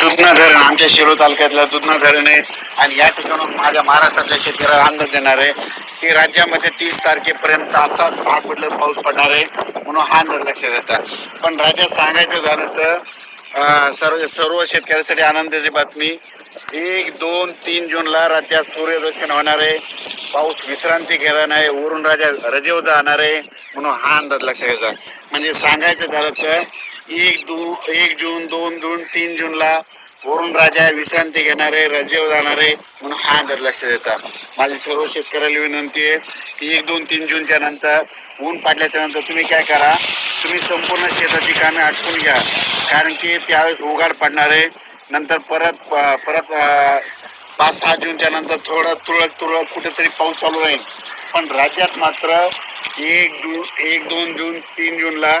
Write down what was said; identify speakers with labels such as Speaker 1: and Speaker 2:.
Speaker 1: दुधना धरण आमच्या शिरो तालुक्यातलं दुधना धरण आहे आणि या ठिकाणून माझ्या महाराष्ट्रातल्या शेतकऱ्याला आनंद देणार आहे. की राज्यामध्ये तीस तारखेपर्यंत असाच भाग बदलत पाऊस पडणार आहे म्हणून हा अंदाज लक्षात येतात पण राज्यात सांगायचं झालं तर सर्व सर्व शेतकऱ्यासाठी आनंदाची बातमी एक दोन तीन जूनला राज्यात सूर्यदर्शन होणार आहे. पाऊस विश्रांती घेणार नाही वरून राजा रजेवदा जाणार आहे म्हणून हा अंदाज लक्षात घ्यायचा म्हणजे सांगायचं झालं तर एक दू एक जून दोन जून तीन जूनला वरून राजा विश्रांती घेणारे रजेव रजेवर म्हणून हा अंदाज लक्ष देतात. माझी सर्व शेतकऱ्याला विनंती आहे की एक दोन तीन जूनच्या नंतर ऊन पाडल्याच्या नंतर तुम्ही काय करा तुम्ही संपूर्ण शेताची कामे आटपून घ्या. कारण की त्यावेळेस उघाड पडणार आहे. नंतर परत प- परत पाच सहा जूनच्या नंतर थोडं तुरळक तुरळक कुठेतरी पाऊस चालू राहील. पण राज्यात मात्र एक जून एक दोन जून तीन जूनला